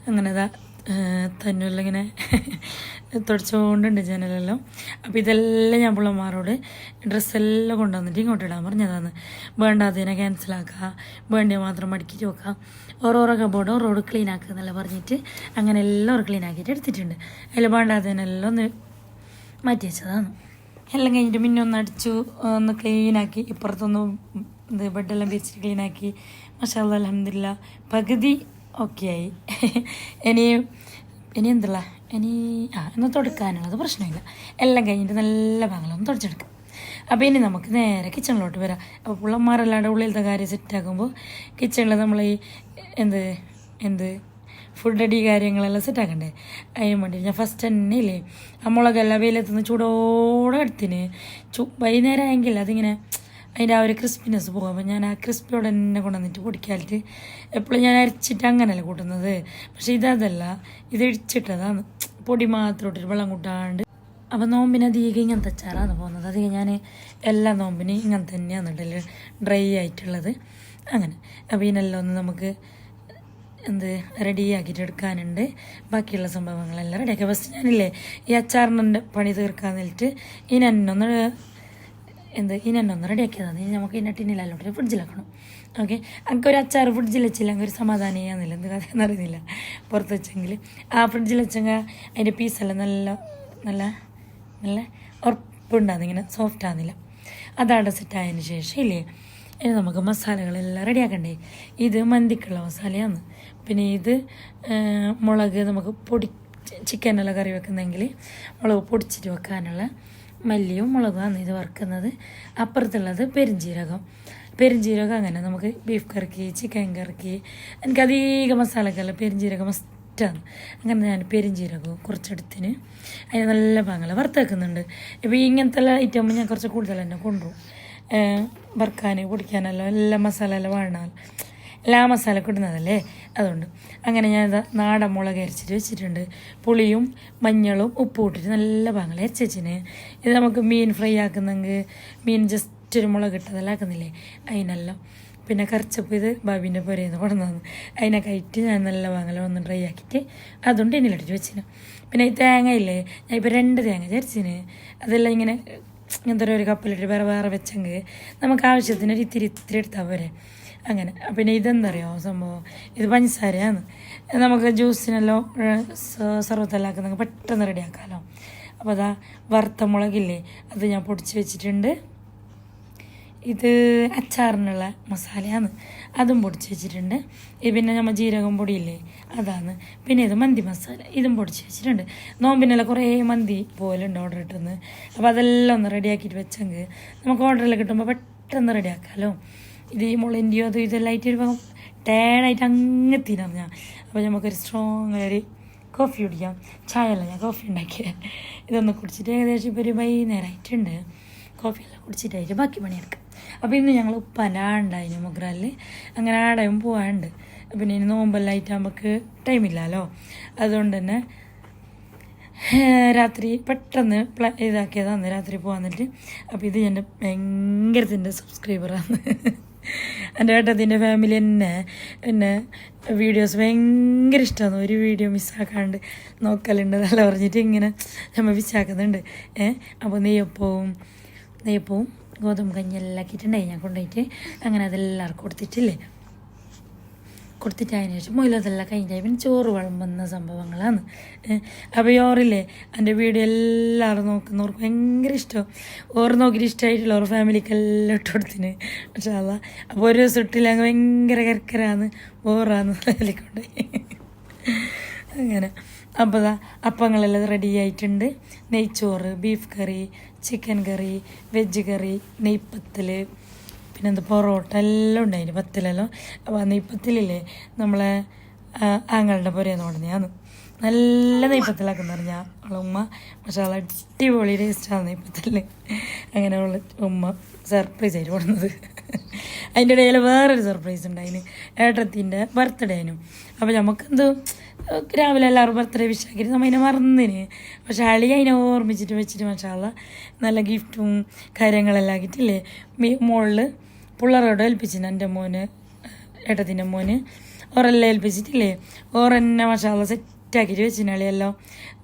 അങ്ങനെ തന്നെല്ലാം ഇങ്ങനെ തുടച്ചുകൊണ്ടുണ്ട് ജനലെല്ലാം. അപ്പോൾ ഇതെല്ലാം ഞാൻ പിള്ളമാരോട് ഡ്രസ്സെല്ലാം കൊണ്ടുവന്നിട്ട് ഇങ്ങോട്ട് ഇടാൻ പറഞ്ഞതാണ്. വേണ്ടാത്തതിനെ ക്യാൻസലാക്കുക വേണ്ടിയ മാത്രം മടക്കിയിട്ട് വെക്കാം ഓരോരോ കബോർഡ് റോഡ് ക്ലീൻ ആക്കുക എന്നല്ല പറഞ്ഞിട്ട് അങ്ങനെ എല്ലാം ക്ലീൻ ആക്കിയിട്ട് എടുത്തിട്ടുണ്ട്. അതിൽ വേണ്ടാത്തതിനെല്ലാം ഒന്ന് മാറ്റി വെച്ചതാണ്. എല്ലാം കഴിഞ്ഞിട്ട് പിന്നെ ഒന്ന് അടിച്ചു ഒന്ന് ക്ലീനാക്കി ഇപ്പുറത്തൊന്ന് ഇത് ബെഡെല്ലാം വെച്ചിട്ട് ക്ലീനാക്കി മഷാല്ല അലഹമില്ല പകുതി ഓക്കെ ആയി. ഇനി ഇനി എന്തല്ല ഇനി ആ ഒന്ന് തുടക്കാനുള്ളത് പ്രശ്നമില്ല. എല്ലാം കഴിഞ്ഞിട്ട് നല്ല ഭാഗങ്ങളൊന്ന് തുടച്ചെടുക്കാം. അപ്പോൾ ഇനി നമുക്ക് നേരെ കിച്ചണിലോട്ട് വരാം. അപ്പോൾ പിള്ളമാരല്ലാണ്ട് ഉള്ളിലത്തെ കാര്യം സെറ്റാക്കുമ്പോൾ കിച്ചണിൽ നമ്മൾ ഈ എന്ത് എന്ത് ഫുഡ് അടി കാര്യങ്ങളെല്ലാം സെറ്റാക്കണ്ടേ അതിന് വേണ്ടി ഞാൻ ഫസ്റ്റ് തന്നെ ഇല്ലേ ആ മുളകെല്ലാം വെയിലത്തുനിന്ന് ചൂടോടെ എടുത്തിന്. ചു വൈകുന്നേരം ആയെങ്കിൽ അതിങ്ങനെ അതിന്റെ ആ ഒരു ക്രിസ്പിനെസ് പോകും. അപ്പം ഞാൻ ആ ക്രിസ്പിയോടെ തന്നെ കൊണ്ടുവന്നിട്ട് പൊടിക്കാലിട്ട് എപ്പോഴും ഞാൻ അരച്ചിട്ട് അങ്ങനെയല്ല കൂട്ടുന്നത്. പക്ഷേ ഇതല്ല ഇത് പൊടി മാത്രം ഇട്ടിട്ട് വെള്ളം കൂട്ടാണ്ട്. അപ്പം നോമ്പിന് അധികം ഇങ്ങനത്തെ അച്ചാറാണ് പോകുന്നത്. അധികം ഞാൻ എല്ലാ നോമ്പിനും ഇങ്ങനെ തന്നെയാണ് ഇടൽ ഡ്രൈ ആയിട്ടുള്ളത്. അങ്ങനെ. അപ്പോൾ ഇതിനെല്ലാം ഒന്ന് നമുക്ക് എന്ത് റെഡിയാക്കിയിട്ട് എടുക്കാനുണ്ട്. ബാക്കിയുള്ള സംഭവങ്ങളെല്ലാം റെഡിയാക്കി ഫസ്റ്റ് ഞാനില്ലേ ഈ അച്ചാറിന്റെ പണി തീർക്കാൻ നിന്നിട്ട് ഇതിനൊന്ന് എന്ത്? ഇതിനൊന്ന് റെഡിയാക്കിയതാണ് ഇനി നമുക്ക് ഇതിനെ ഫ്രിഡ്ജിൽ വെക്കണം. ഓക്കെ എനിക്ക് ഒരു അച്ചാർ ഫ്രിഡ്ജിൽ വെച്ചില്ല. ഒരു സമാധാനം ചെയ്യാന്നില്ല എന്ത് കഥയെന്ന് അറിയുന്നില്ല. പുറത്ത് വെച്ചെങ്കിൽ ആ ഫ്രിഡ്ജിൽ വെച്ചെങ്കിൽ അതിന്റെ പീസെല്ലാം നല്ല നല്ല നല്ല ഉറപ്പുണ്ടാകുന്നു ഇങ്ങനെ സോഫ്റ്റ് ആകുന്നില്ല സെറ്റ് സെറ്റായതിന് ശേഷം ഇല്ലേ? ഇനി നമുക്ക് മസാലകളെല്ലാം റെഡിയാക്കണ്ടേ ഇത് മന്തിക്കുള്ള മസാലയാണ്. പിന്നെ ഇത് മുളക് നമുക്ക് പൊടി ചിക്കനെല്ലാം കറി വെക്കുന്നെങ്കിൽ മുളക് പൊടിച്ചിട്ട് വെക്കാനുള്ള മല്ലിയും മുളകുമാണ് ഇത് വറുക്കുന്നത്. അപ്പുറത്തുള്ളത് പെരിഞ്ജീരകം പെരിഞ്ജീരകം അങ്ങനെ നമുക്ക് ബീഫ് കറിക്ക് ചിക്കൻ കറിക്ക് എനിക്ക് അധികം മസാലക്കല്ല പെരിഞ്ജീരകം മസ്റ്റാണ് അങ്ങനെ ഞാൻ പെരിഞ്ജീരകവും കുറച്ചെടുത്തിന്. അതിന് നല്ല പാങ്ങല വറുത്തേക്കുന്നുണ്ട് ഇപ്പോൾ ഇങ്ങനത്തെ ഐറ്റം ഞാൻ കുറച്ച് കൂടുതൽ തന്നെ കൊണ്ടുപോകും വറുക്കാൻ കുടിക്കാനല്ലോ എല്ലാ മസാല എല്ലാം വേണം എല്ലാ മസാല ഇടുന്നതല്ലേ? അതുകൊണ്ട്. അങ്ങനെ ഞാൻ നാടൻ മുളക് അരച്ചിട്ട് വെച്ചിട്ടുണ്ട്. പുളിയും മഞ്ഞളും ഉപ്പും ഇട്ടിട്ട് നല്ല പാങ്ങൾ അരച്ചിന് ഇത് നമുക്ക് മീൻ ഫ്രൈ ആക്കുന്നെങ്കിൽ മീൻ ജസ്റ്റ് ഒരു മുളക് ഇട്ടതെല്ലാം ആക്കുന്നില്ലേ? അതിനെല്ലാം. പിന്നെ കറിച്ചപ്പ് ഇത് ബാബിന്റെ പുരയിന്ന് കൊണ്ടുവന്നു അതിനെ കയറ്റി ഞാൻ നല്ല വാങ്ങല ഒന്ന് ഡ്രൈ ആക്കിയിട്ട് അതുകൊണ്ട് എണ്ണിലിട്ടിട്ട് വെച്ചിന്. പിന്നെ ഈ തേങ്ങ ഇല്ലേ? ഞാൻ ഇപ്പോൾ രണ്ട് തേങ്ങ ചരിച്ചിന് അതെല്ലാം ഇങ്ങനെ ഇങ്ങനത്തെ ഒരു കപ്പിലിട്ട് വേറെ വേറെ വെച്ചെങ്കിൽ നമുക്ക് ആവശ്യത്തിന് ഒരു ഇത്തിരി ഇത്തിരി എടുത്താൽ പോരെ. അങ്ങനെ. പിന്നെ ഇതെന്തറിയോ സംഭവം? ഇത് പഞ്ചസാരയാണ്. നമുക്ക് ജ്യൂസിനെല്ലാം സർവത്തെല്ലാം ആക്കുന്നെങ്കിൽ പെട്ടെന്ന് റെഡിയാക്കാമല്ലോ അപ്പോൾ അതാ വറുത്ത മുളകില്ലേ അത് ഞാൻ പൊടിച്ച് വെച്ചിട്ടുണ്ട്. ഇത് അച്ചാറിനുള്ള മസാലയാണ്. അതും പൊടിച്ച് വെച്ചിട്ടുണ്ട്. ഇത് പിന്നെ നമ്മൾ ജീരകം പൊടിയില്ലേ അതാണ്. പിന്നെ ഇത് മന്തി മസാല ഇതും പൊടിച്ച് വെച്ചിട്ടുണ്ട്. നോമ്പിനെല്ലാം കുറേ മന്തി പോലുണ്ട് ഓർഡർ കിട്ടുന്നത് അപ്പോൾ അതെല്ലാം ഒന്ന് റെഡിയാക്കിയിട്ട് വെച്ചെങ്കിൽ നമുക്ക് ഓർഡറിൽ കിട്ടുമ്പോൾ പെട്ടെന്ന് റെഡിയാക്കാമല്ലോ ഇത് ഈ മുളന്റെയോ അതും ഇതെല്ലാം ആയിട്ട് ഒരു ഭാഗം ടേണായിട്ട് അങ്ങ് തിന്നാം ഞാൻ. അപ്പോൾ നമുക്കൊരു സ്ട്രോങ് ഒരു കോഫി കുടിക്കാം. ചായ അല്ല ഞാൻ കോഫി ഉണ്ടാക്കിയത് ഇതൊന്ന് കുടിച്ചിട്ട് ഏകദേശം ഇപ്പോൾ ഒരു വൈകുന്നേരമായിട്ടുണ്ട് കോഫിയെല്ലാം കുടിച്ചിട്ടായിട്ട് ബാക്കി പണിയെടുക്കാം. അപ്പോൾ ഇന്ന് ഞങ്ങൾ ഉപ്പാന്റെ ആണ്ടായിന് മുഗ്രാലിൽ അങ്ങനെ ആടയും പോകാനുണ്ട് പിന്നെ ഇനി നോമ്പെല്ലാം ആയിട്ട് നമുക്ക് ടൈമില്ലല്ലോ അതുകൊണ്ട് തന്നെ രാത്രി പെട്ടെന്ന് പ്ല ഇതാക്കിയതാണ് രാത്രി പോകാൻ അപ്പോൾ ഇത് എന്റെ ഭയങ്കരത്തിന്റെ സബ്സ്ക്രൈബറാണ് എന്റെ ഏട്ടത്തിന്റെ ഫാമിലി തന്നെ പിന്നെ വീഡിയോസ് ഭയങ്കര ഇഷ്ടമാണ് ഒരു വീഡിയോ മിസ്സാക്കാണ്ട് നോക്കലുണ്ട് എന്നല്ല പറഞ്ഞിട്ട് ഇങ്ങനെ നമ്മൾ മിസ്സാക്കുന്നുണ്ട് ഏഹ് അപ്പോൾ നെയ്യപ്പവും നെയ്യപ്പവും ഗോതമ്പ് കഞ്ഞിയെല്ലാം ആക്കിയിട്ടുണ്ടായി ഞാൻ കൊണ്ടുപോയിട്ട് അങ്ങനെ അതെല്ലാവർക്കും കൊടുത്തിട്ടില്ലേ? കൊടുത്തിട്ട് അതിന് ശേഷം മൊയിലതെല്ലാം കഴിഞ്ഞാൽ പിന്നെ ചോറ് വിളമ്പുന്ന സംഭവങ്ങളാണ്. അപ്പോൾ ഓറില്ലേ എന്റെ വീഡിയോ എല്ലാവരും നോക്കുന്നവർക്ക് ഭയങ്കര ഇഷ്ടം. ഓർ നോക്കിയിട്ട് ഇഷ്ടമായിട്ടുള്ള ഓർ ഫാമിലിക്ക് എല്ലാം ഇട്ട് കൊടുത്തിന് പക്ഷേ അല്ല. അപ്പോൾ ഒരു സുട്ടിൽ അങ്ങ് ഭയങ്കര കരക്കരാന്ന് ഓറാന്ന് കൊണ്ട് അങ്ങനെ. അപ്പോൾ ദാ അപ്പങ്ങളെല്ലാം റെഡി ആയിട്ടുണ്ട്. നെയ്ച്ചോറ് beef curry chicken curry veg curry നെയ്പ്പത്തൽ പിന്നെ എന്താ പൊറോട്ട എല്ലാം ഉണ്ടായിന് പത്തിലെല്ലാം. അപ്പോൾ നെയ്പ്പത്തിലില്ലേ നമ്മളെ ആങ്ങളുടെ പുരയെന്ന് പറഞ്ഞാന്ന് നല്ല നെയ്പ്പത്തിലാക്കുന്ന പറഞ്ഞാൽ അവളെ ഉമ്മ. പക്ഷെ അവളെ അടിപൊളി ടേസ്റ്റാണ് നെയ്പ്പത്തിൽ അങ്ങനെ ഉള്ള ഉമ്മ സർപ്രൈസ് ആയിട്ട് കൊടുക്കുന്നത് അതിന്റെ ഇടയിൽ വേറൊരു സർപ്രൈസ് ഉണ്ടായിന്. ഏട്ടത്തിന്റെ ബർത്ത്ഡേനും അപ്പോൾ നമുക്കെന്തോ രാവിലെ എല്ലാവരും ബർത്ത്ഡേ വിഷാക്കിയിട്ട് നമ്മൾ അതിനെ മറന്നിന്. പക്ഷെ അളി അതിനെ ഓർമ്മിച്ചിട്ട് വെച്ചിട്ട് മഷാല നല്ല ഗിഫ്റ്റും കാര്യങ്ങളെല്ലാം ആക്കിയിട്ടില്ലേ? മുകളിൽ പിള്ളേരോട് ഏൽപ്പിച്ചിന് എന്റെ മോന് ഏട്ടത്തിന്റെ മോന്. ഓരെല്ലാം ഏൽപ്പിച്ചിട്ടില്ലേ? ഓരെന്നെ മസാല സെറ്റാക്കിയിട്ട് വെച്ചിന് അളിയെല്ലാം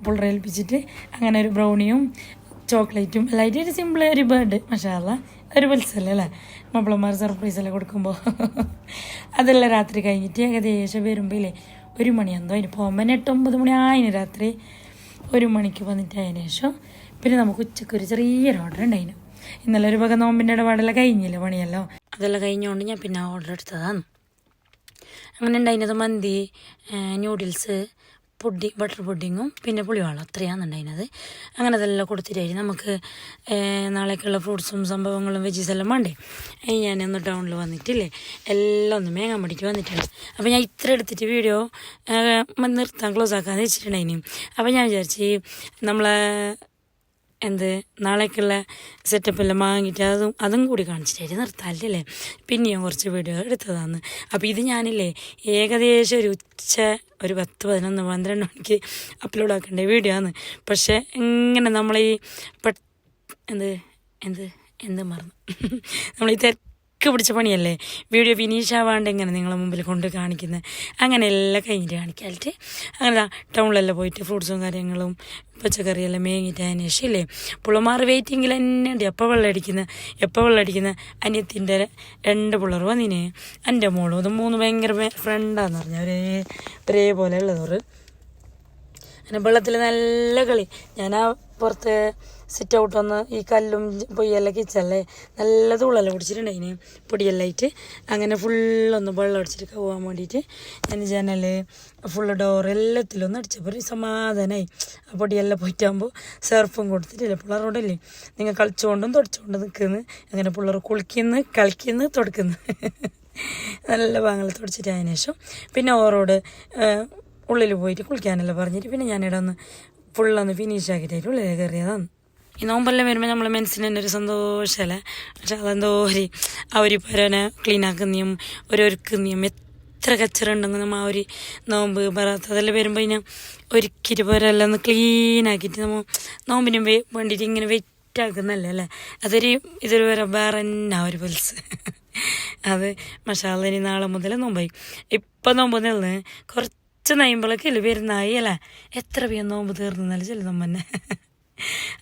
പിള്ളേരെ ഏൽപ്പിച്ചിട്ട് അങ്ങനെ ഒരു ബ്രൗണിയും ചോക്ലേറ്റും എല്ലാം ആയിട്ട് ഒരു സിമ്പിൾ ഒരു ബേർഡ് മഷാല ഒരു മത്സരമല്ലേ അല്ലേ? മപ്പിളമാർ സർപ്രൈസ് എല്ലാം കൊടുക്കുമ്പോൾ അതെല്ലാം രാത്രി കഴിഞ്ഞിട്ട് ഏകദേശം വരുമ്പോൾ ഇല്ലേ ഒരു മണിയാന്തോ അതിന് പോകുമ്പോൾ എട്ട് ഒമ്പത് മണി ആയിന് രാത്രി. ഒരു മണിക്ക് വന്നിട്ട് അതിന് ശേഷം പിന്നെ നമുക്ക് ഉച്ചയ്ക്ക് ഒരു ചെറിയൊരു ഓർഡർ ഉണ്ടായിരുന്നു ഇന്നലെ ഒരു വക നോമ്പിന്റെ ഇടപാടെല്ലാം കഴിഞ്ഞില്ല പണിയല്ലോ? അതെല്ലാം കഴിഞ്ഞുകൊണ്ട് ഞാൻ പിന്നെ ഓർഡർ എടുത്തതാണ്. അങ്ങനെ ഉണ്ടായിരുന്നത് മന്തി ന്യൂഡിൽസ് പുഡി ബട്ടർ പുഡിങ്ങും പിന്നെ പുളിവെള്ളം. അത്രയാണ് ഉണ്ടായിരുന്നത്. അങ്ങനെ അതെല്ലാം കൊടുത്തിട്ടായിരുന്നു നമുക്ക് നാളേക്കുള്ള ഫ്രൂട്ട്സും സംഭവങ്ങളും വെജീസ് എല്ലാം വേണ്ടേ? ഞാൻ ഒന്ന് ടൗണിൽ വന്നിട്ടില്ലേ? എല്ലാം ഒന്ന് വേണ്ടിയിട്ട് വന്നിട്ടുണ്ട്. അപ്പോൾ ഞാൻ ഇത്ര എടുത്തിട്ട് വീഡിയോ നിർത്താൻ ക്ലോസ് ആക്കാമെന്ന് വെച്ചിട്ടുണ്ടായിനി. അപ്പോൾ ഞാൻ വിചാരിച്ച് നമ്മളെ എന്ത്? നാളേക്കുള്ള സെറ്റപ്പ് എല്ലാം വാങ്ങിയിട്ട് അതും അതും കൂടി കാണിച്ചിട്ടായിട്ട് നിർത്താല്ലേ പിന്നെയും കുറച്ച് വീഡിയോ എടുത്തതാണ്. അപ്പോൾ ഇത് ഞാനില്ലേ ഏകദേശം ഒരു ഉച്ച ഒരു പത്ത് പതിനൊന്ന് പന്ത്രണ്ട് മണിക്ക് അപ്ലോഡ് ആക്കേണ്ട വീഡിയോ ആണ്. പക്ഷേ എങ്ങനെ നമ്മളീ പെ എന്ത്? എന്ത്? എന്ത് മറന്നു. നമ്മൾ ഈ പിടിച്ച പണിയല്ലേ? വീഡിയോ ഫിനിഷ് ആവാണ്ട് എങ്ങനെ നിങ്ങളെ മുമ്പിൽ കൊണ്ട് കാണിക്കുന്നത് അങ്ങനെ എല്ലാം കഴിഞ്ഞിട്ട് കാണിക്കാനായിട്ട് അങ്ങനെ ടൗണിലെല്ലാം പോയിട്ട് ഫ്രൂട്ട്സും കാര്യങ്ങളും പച്ചക്കറിയെല്ലാം ശേഷം ഇല്ലേ? പുള്ളമാർ വെയിറ്റിങ്ങിൽ തന്നെ ഉണ്ട്. എപ്പോൾ വെള്ളം അടിക്കുന്നത് എപ്പോൾ വെള്ളം അടിക്കുന്നത് അനിയത്തിന്റെ രണ്ട് പിള്ളേർ വന്നിന്. എന്റെ മോളും. അത് മൂന്ന് ഭയങ്കര ഫ്രണ്ടാന്ന് പറഞ്ഞാൽ ഒരേ ഒരേപോലെ ഉള്ളതോറ്. അങ്ങനെ വെള്ളത്തിൽ നല്ല കളി. ഞാൻ ആ പുറത്ത് സിറ്റ് ഔട്ട് വന്ന് ഈ കല്ലും പൊയ്യെല്ലാം കിച്ചല്ലേ നല്ല തുള്ളെല്ലാം പിടിച്ചിട്ടുണ്ടായിന് പൊടിയെല്ലാം ആയിട്ട് അങ്ങനെ ഫുള്ളൊന്ന് വെള്ളം അടിച്ചിട്ട് പോകാൻ വേണ്ടിയിട്ട് ഞാൻ ജനൽ ഫുള്ള് ഡോർ എല്ലാത്തിലും ഒന്ന് അടിച്ചപ്പോൾ ഒരു സമാധാനമായി ആ പൊടിയെല്ലാം പോയിട്ടാകുമ്പോൾ സർഫും കൊടുത്തിട്ടില്ല? പിള്ളേരോടല്ലേ നിങ്ങൾ കളിച്ചുകൊണ്ടും തുടച്ചുകൊണ്ടും നിൽക്കുന്നു. അങ്ങനെ പിള്ളേർ കുളിക്കുന്നു കളിക്കുന്നു തുടക്കുന്നു. നല്ല ഭാഗങ്ങൾ തുടച്ചിട്ട് അതിന് ശേഷം. പിന്നെ ഓറോട് ഉള്ളിൽ പോയിട്ട് കുളിക്കാനെല്ലാം പറഞ്ഞിട്ട് പിന്നെ ഞാനിവിടെ ഒന്ന് ഫുള്ളൊന്ന് ഫിനിഷ് ആക്കിയിട്ട് ഉള്ളിൽ കയറിയതാണ്. ഈ നോമ്പെല്ലാം വരുമ്പോൾ നമ്മൾ മനസ്സിന് തന്നെ ഒരു സന്തോഷമല്ലേ പക്ഷെ അതെന്തോ ഒരു ആ ഒരു ക്ലീൻ ആക്കുന്നതും ഒരുക്കുന്നതും എത്ര കച്ചറ ഉണ്ടെങ്കിൽ നമ്മൾ ആ ഒരു നോമ്പ് ബറാത്ത് അതെല്ലാം വരുമ്പോൾ ഇങ്ങനെ ഒരിക്കലും പോരെല്ലാം ഒന്ന് ക്ലീൻ ആക്കിയിട്ട് നമ്മൾ നോമ്പിന് വേണ്ടിയിട്ട് ഇങ്ങനെ വെയിറ്റ് ആക്കുന്നല്ലേ അല്ലേ? അതൊരു ഇതൊരു വേറെ വേറെ തന്നെ ആ ഒരു പൽസ് അത് മഷാല ഇനി നാളെ മുതൽ നോമ്പായി. ഇപ്പം നോമ്പ് നിന്ന് കുറച്ച് നയമ്പളൊക്കെ ഇല്ല വരുന്നായി അല്ലേ? എത്ര പേര് നോമ്പ് തീർന്നാലും ചെല്ലു നമ്മന്നെ.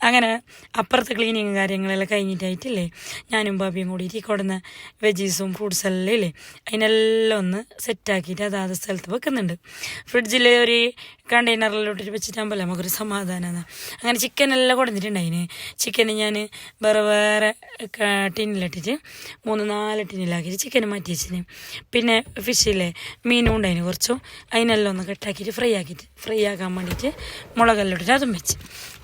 അങ്ങനെ അപ്പുറത്തെ ക്ലീനിങ് കാര്യങ്ങളെല്ലാം കഴിഞ്ഞിട്ടായിട്ടില്ലേ? ഞാനും ബാബിയും കൂടി ഈ കൊടുന്ന വെജീസും ഫ്രൂട്ട്സ് എല്ലാം ഇല്ലേ? അതിനെല്ലാം ഒന്ന് സെറ്റാക്കിയിട്ട് അതാത് സ്ഥലത്ത് വെക്കുന്നുണ്ട്. ഫ്രിഡ്ജിൽ ഒരു കണ്ടെയ്നറിലോട്ട് വെച്ചിട്ടാകുമ്പോൾ നമുക്കൊരു സമാധാനമാണ് അങ്ങനെ ചിക്കൻ എല്ലാം കൊടുത്തിട്ടുണ്ടായിന് ചിക്കന് ഞാൻ വേറെ വേറെ ടിന്നിലിട്ടിട്ട് മൂന്ന് നാല് ടിന്നിലാക്കിയിട്ട് ചിക്കൻ മാറ്റി വെച്ചിന്. പിന്നെ ഫിഷിലെ മീനും ഉണ്ടായിന് കുറച്ചും. അതിനെല്ലാം ഒന്ന് കട്ടാക്കിയിട്ട് ഫ്രൈ ആക്കിയിട്ട് ഫ്രൈ ആക്കാൻ വേണ്ടിയിട്ട് മുളകെല്ലാം ഇട്ടിട്ട് അതും വെച്ച്.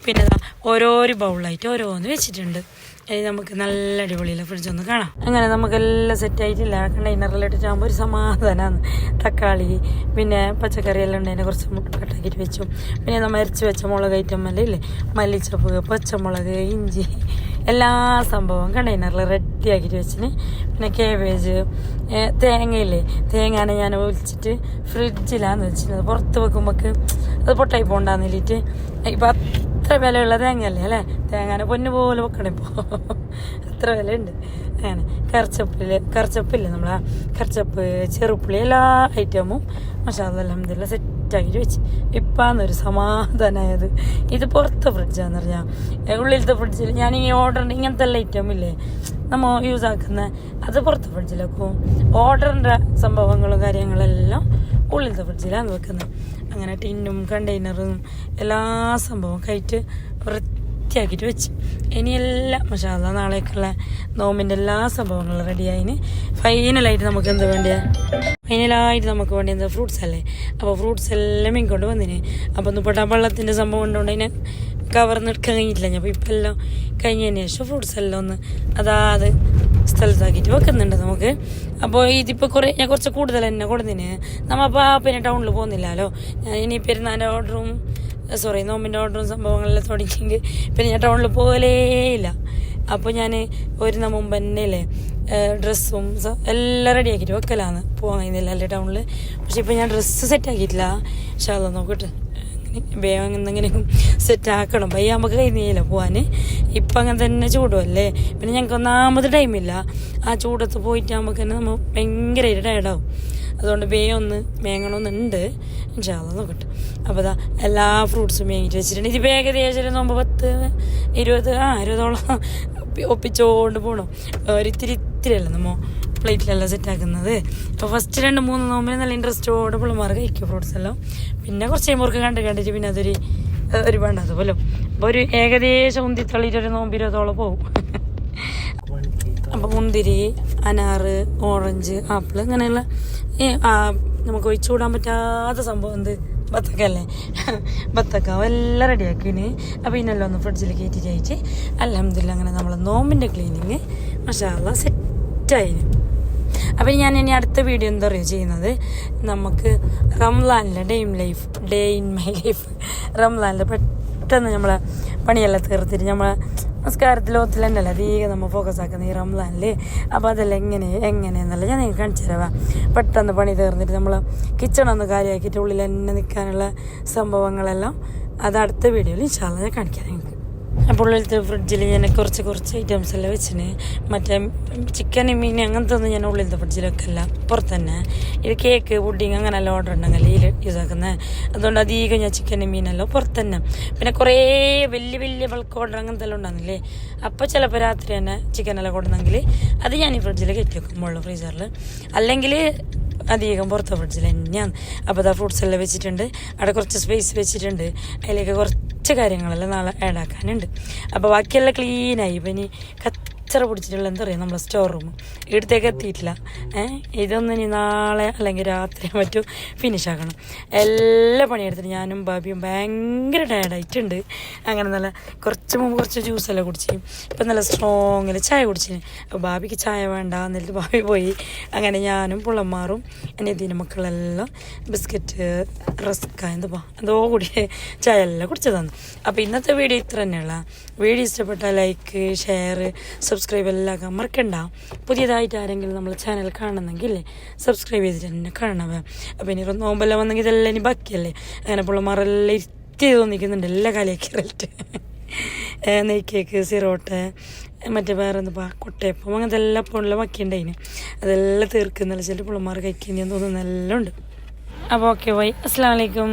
പിന്നെ ഓരോരോ ബൗളായിട്ട് ഓരോന്ന് വെച്ചിട്ടുണ്ട്. ഇനി നമുക്ക് നല്ല അടിപൊളിയില്ല ഫ്രിഡ്ജ് ഒന്ന് കാണാം. അങ്ങനെ നമുക്കെല്ലാം സെറ്റ് ആയിട്ടില്ല. കണ്ടെയ്നറിലിട്ടിട്ടാകുമ്പോൾ ഒരു സമാധാനമാണ് തക്കാളി പിന്നെ പച്ചക്കറി എല്ലാം ഉണ്ട്. കുറച്ച് കട്ടാക്കിയിട്ട് വെച്ചു. പിന്നെ നമ്മൾ അരച്ച് വെച്ച മുളക് ഐറ്റം എല്ലാം ഇല്ലേ? മല്ലിച്ചപ്പ് പച്ചമുളക് ഇഞ്ചി എല്ലാ സംഭവവും കണ്ടെയ്നറിൽ റെഡി ആക്കിയിട്ട് വെച്ചിന്. പിന്നെ കേബേജ് തേങ്ങയില്ലേ? തേങ്ങാനെ ഞാൻ ഒലിച്ചിട്ട് ഫ്രിഡ്ജിലാന്ന് വെച്ചിരുന്നത് പുറത്ത് വെക്കുമ്പോൾക്ക് അത് പൊട്ടായി പോണ്ടാന്നില്ലിട്ട് ഇപ്പം അത്ര വിലയുള്ള തേങ്ങയല്ലേ അല്ലേ? തേങ്ങാനെ പൊന്നു പോലെ വെക്കണം ഇപ്പോൾ അത്ര വിലയുണ്ട്. അങ്ങനെ. കറച്ചപ്പിൽ കറച്ചപ്പില്ലേ നമ്മളെ? കറച്ചപ്പ് ചെറുപ്പുള്ളി എല്ലാ ഐറ്റമും മസാല അലഹമില്ല സെറ്റാക്കിയിട്ട് വെച്ച് ഇപ്പാന്നൊരു സമാധാനമായത് ഇത് പുറത്തെ ഫ്രിഡ്ജാന്ന് പറഞ്ഞാൽ ഉള്ളിലത്തെ ഫ്രിഡ്ജിൽ ഞാൻ ഈ ഓർഡർ ഇങ്ങനത്തെ എല്ലാം ഐറ്റം ഇല്ലേ? നമ്മൾ യൂസ് ആക്കുന്ന അത് പുറത്തെ ഫ്രിഡ്ജിലാക്കും ഓർഡറിന്റെ സംഭവങ്ങളും കാര്യങ്ങളെല്ലാം ഉള്ളിലത്തെ ഫ്രിഡ്ജിലാണ് വെക്കുന്നത് അങ്ങനെ ടിന്നും കണ്ടെയ്നറും എല്ലാ സംഭവവും കയറ്റ് വൃത്തിയാക്കിയിട്ട് വെച്ച്. ഇനിയെല്ലാം മഷാല നാളേക്കുള്ള നോമ്പിന്റെ എല്ലാ സംഭവങ്ങളും റെഡിയായിന് ഫൈനലായിട്ട് നമുക്ക് എന്താ വേണ്ടിയ? ഫൈനലായിട്ട് നമുക്ക് വേണ്ടി എന്താ? ഫ്രൂട്ട്സ് അല്ലേ? അപ്പോൾ ഫ്രൂട്ട്സ് എല്ലാം ഇങ്ങോട്ട് വന്നിന്. അപ്പോൾ ഒന്ന് പൊട്ടാൻ വെള്ളത്തിന്റെ സംഭവം ഉണ്ടോണ്ട് അതിനെ കവർന്ന് എടുക്കാൻ കഴിഞ്ഞിട്ടില്ല. ഞാൻ അപ്പോൾ ഇപ്പം എല്ലാം കഴിഞ്ഞതിന് ശേഷം ഫ്രൂട്ട്സ് എല്ലാം ഒന്ന് അതാത് സ്ഥലത്താക്കിയിട്ട് വെക്കുന്നുണ്ട് നമുക്ക്. അപ്പോൾ ഇതിപ്പോൾ കുറേ ഞാൻ കുറച്ച് കൂടുതൽ തന്നെ കൊടുത്തിന് നമ്മ അപ്പോൾ പിന്നെ ടൗണിൽ പോകുന്നില്ലല്ലോ. ഞാൻ ഇനി പെരുന്നാന്റെ ഓർഡറും സോറി നോമ്പിന്റെ ഓർഡറും സംഭവങ്ങളെല്ലാം തുടങ്ങിയെങ്കിൽ പിന്നെ ഞാൻ ടൗണിൽ പോകലേ ഇല്ല. അപ്പോൾ ഞാൻ ഒരു മുമ്പ് തന്നെ അല്ലേ ഡ്രസ്സും എല്ലാം റെഡി ആക്കിയിട്ട് വെക്കലാന്ന് പോകാൻ കഴിയുന്നില്ല അല്ലേ ടൗണിൽ പക്ഷെ ഇപ്പോൾ ഞാൻ ഡ്രസ്സ് സെറ്റ് ആക്കിയിട്ടില്ല. പക്ഷെ അതൊന്നും നോക്കട്ടെ വേഗം എന്തെങ്കിലും സെറ്റ് ആക്കണം. പയ്യ നമുക്ക് കഴിയുന്നില്ല പോവാൻ ഇപ്പം അങ്ങനെ തന്നെ ചൂടുമല്ലേ പിന്നെ ഞങ്ങൾക്ക് ഒന്നാമത് ടൈമില്ല ആ ചൂടത്ത് പോയിട്ട് നമുക്ക് തന്നെ നമ്മൾ ഭയങ്കരമായിട്ട് ടയർഡാവും അതുകൊണ്ട് വേഗം ഒന്ന് മേങ്ങണമെന്നുണ്ട് ഇൻഷാല്ല നോക്കട്ടെ. അപ്പോൾ അതാ എല്ലാ ഫ്രൂട്ട്സും മേങ്ങിട്ട് വെച്ചിട്ടുണ്ട്. ഇതിപ്പോൾ ഏകദേശം നോമ്പ് പത്ത് ഇരുപത് ആ ഇരുപതോളം ഒപ്പിച്ചോണ്ട് പോകണം ഒരിത്തിരി ഇത്തിരി അല്ല നമ്മൾ പ്ലേറ്റിലല്ല സെറ്റ് ആക്കുന്നത് അപ്പോൾ ഫസ്റ്റ് രണ്ട് മൂന്ന് നോമ്പിന് നല്ല ഇൻട്രസ്റ്റോടെ പിള്ളമാർ കഴിക്കും ഫ്രൂട്ട്സ് എല്ലാം. പിന്നെ കുറച്ച് കഴിയുമ്പോൾ കണ്ട് കണ്ടിട്ട് പിന്നെ അതൊരു ഒരു വേണ്ട. അതുപോലെ അപ്പോൾ ഒരു ഏകദേശം ഉന്തിത്തള്ളിയിട്ടൊരു നോമ്പ് ഇരുപതോളം പോകും അപ്പോൾ മുന്തിരി അനാറ് ഓറഞ്ച് ആപ്പിൾ അങ്ങനെയുള്ള നമുക്ക് ഒഴിച്ചു ഒഴിച്ചുകൂടാൻ പറ്റാത്ത സംഭവം എന്ത്? ബത്തക്ക അല്ലേ? ബത്തക്ക. എല്ലാം റെഡിയാക്കിന് അപ്പോൾ ഇതിനെല്ലാം ഒന്ന് ഫ്രിഡ്ജിൽ കയറ്റിട്ട് അയച്ച് അലഹമില്ല അങ്ങനെ നമ്മൾ നോമ്പിന്റെ ക്ലീനിങ് മഷാല സെറ്റായിന് അപ്പം ഞാൻ ഇനി അടുത്ത വീഡിയോ എന്താ പറയുക ചെയ്യുന്നത്? നമുക്ക് റംലാനിലെ day in life day in my life റംലാനിലെ പെട്ടെന്ന് നമ്മളെ പണിയെല്ലാം തീർത്തിട്ട് നമ്മളെ നമസ്കാരത്തിലോത്തിൽ തന്നെയല്ല അധികം നമ്മൾ ഫോക്കസ് ആക്കുന്ന ഈ റംലാനിൽ അപ്പോൾ അതെല്ലാം എങ്ങനെ എങ്ങനെയെന്നല്ല ഞാൻ നിങ്ങൾക്ക് കാണിച്ചു തരാം. പെട്ടെന്ന് പണി തീർന്നിട്ട് നമ്മൾ കിച്ചണൊന്ന് കാര്യമാക്കിയിട്ട് ഉള്ളിൽ തന്നെ നിൽക്കാനുള്ള സംഭവങ്ങളെല്ലാം അത് അടുത്ത വീഡിയോയിൽ ഇൻഷാല്ല ഞാൻ കാണിക്കാം നിങ്ങൾക്ക്. അപ്പോൾ ഉള്ളിലത്തെ ഫ്രിഡ്ജിൽ ഞാൻ കുറച്ച് കുറച്ച് ഐറ്റംസ് എല്ലാം വെച്ചിന്. മറ്റേ ചിക്കൻ മീൻ അങ്ങനത്തെ ഒന്നും ഞാൻ ഉള്ളിലത്തെ ഫ്രിഡ്ജിൽ വെക്കല്ല പുറത്ത് തന്നെ ഇത് കേക്ക് പുഡിങ് അങ്ങനെല്ലാം ഓർഡർ ഉണ്ടെങ്കിൽ ഈ ഇതാക്കുന്നത് അതുകൊണ്ട് അധികം ഞാൻ ചിക്കൻ മീനെല്ലാം പുറത്ത് തന്നെ പിന്നെ കുറേ വലിയ വലിയ ബൾക്ക് ഓർഡർ അങ്ങനത്തെ എല്ലാം ഉണ്ടാകുന്നില്ലേ അപ്പോൾ ചിലപ്പോൾ രാത്രി തന്നെ ചിക്കനെല്ലാം കൊടുന്നെങ്കിൽ അത് ഞാൻ ഈ ഫ്രിഡ്ജിൽ കയറ്റി വെക്കുമ്പോൾ ഫ്രീസറിൽ അല്ലെങ്കിൽ അധികം പുറത്തെ ഫ്രിഡ്ജിൽ തന്നെയാണ്. അപ്പോൾ അതാ ഫ്രൂട്ട്സ് എല്ലാം വെച്ചിട്ടുണ്ട്. അവിടെ കുറച്ച് സ്പേസ് വെച്ചിട്ടുണ്ട്. അതിലേക്ക് കുറച്ച് കാര്യങ്ങളെല്ലാം നാളെ ആഡ് ആക്കാനുണ്ട്. അപ്പോൾ ബാക്കിയെല്ലാം ക്ലീനായി ഇപ്പം ഇനി കച്ചറ പിടിച്ചിട്ടുള്ള എന്താ പറയുക നമ്മളെ സ്റ്റോർ റൂം ഇവിടത്തേക്ക് എത്തിയിട്ടില്ല. ഇതൊന്നും ഇനി നാളെ അല്ലെങ്കിൽ രാത്രി മറ്റും ഫിനിഷ് ആക്കണം. എല്ലാ പണിയെടുത്തിട്ട് ഞാനും ബാബിയും ഭയങ്കര ടയർഡായിട്ടുണ്ട് അങ്ങനെ നല്ല കുറച്ച് മുമ്പ് കുറച്ച് ജ്യൂസെല്ലാം കുടിച്ച് ഇപ്പം നല്ല സ്ട്രോങ്ങിൽ ചായ കുടിച്ചിന് അപ്പോൾ ബാബിക്ക് ചായ വേണ്ട എന്നിട്ട് ബാബി പോയി. അങ്ങനെ ഞാനും പുള്ളന്മാറും എന്റെ ഇതിന്റെ മക്കളെല്ലാം ബിസ്ക്കറ്റ് റസ്ക എന്താ എന്തോ കൂടി ചായ എല്ലാം കുടിച്ചു തന്നു അപ്പോൾ ഇന്നത്തെ വീഡിയോ ഇത്ര തന്നെയുള്ള. വീഡിയോ ഇഷ്ടപ്പെട്ട ലൈക്ക് ഷെയർ സബ്സ്ക്രൈബ് എല്ലാം ആക്കാൻ മറക്കണ്ട. പുതിയതായിട്ട് ആരെങ്കിലും നമ്മൾ ചാനൽ കാണണമെങ്കിൽ സബ്സ്ക്രൈബ് ചെയ്തിട്ട് തന്നെ കാണണം അപ്പോൾ ഇനി നോമ്പെല്ലാം വന്നെങ്കിൽ ഇതെല്ലാം ഇനി ബാക്കിയല്ലേ? അങ്ങനെ പിള്ളമാരെല്ലാം ഇരുത്തി തോന്നിക്കുന്നുണ്ട്. എല്ലാ കാലിയാക്കി റേറ്റ് നെയ്ക്കേക്ക് സിറോട്ട് മറ്റേ വേറെ എന്താ കൊട്ടയപ്പം അങ്ങനത്തെ എല്ലാ പൊണ്ണിലും ബാക്കിയുണ്ടായിന് അതെല്ലാം തീർക്കുന്നില്ല ചില പിള്ളമാർ കഴിക്കുന്നതെന്ന് തോന്നുന്നു. എല്ലാം ഉണ്ട്. അപ്പോൾ ഓക്കെ ബൈ അസ്സാം വലൈക്കും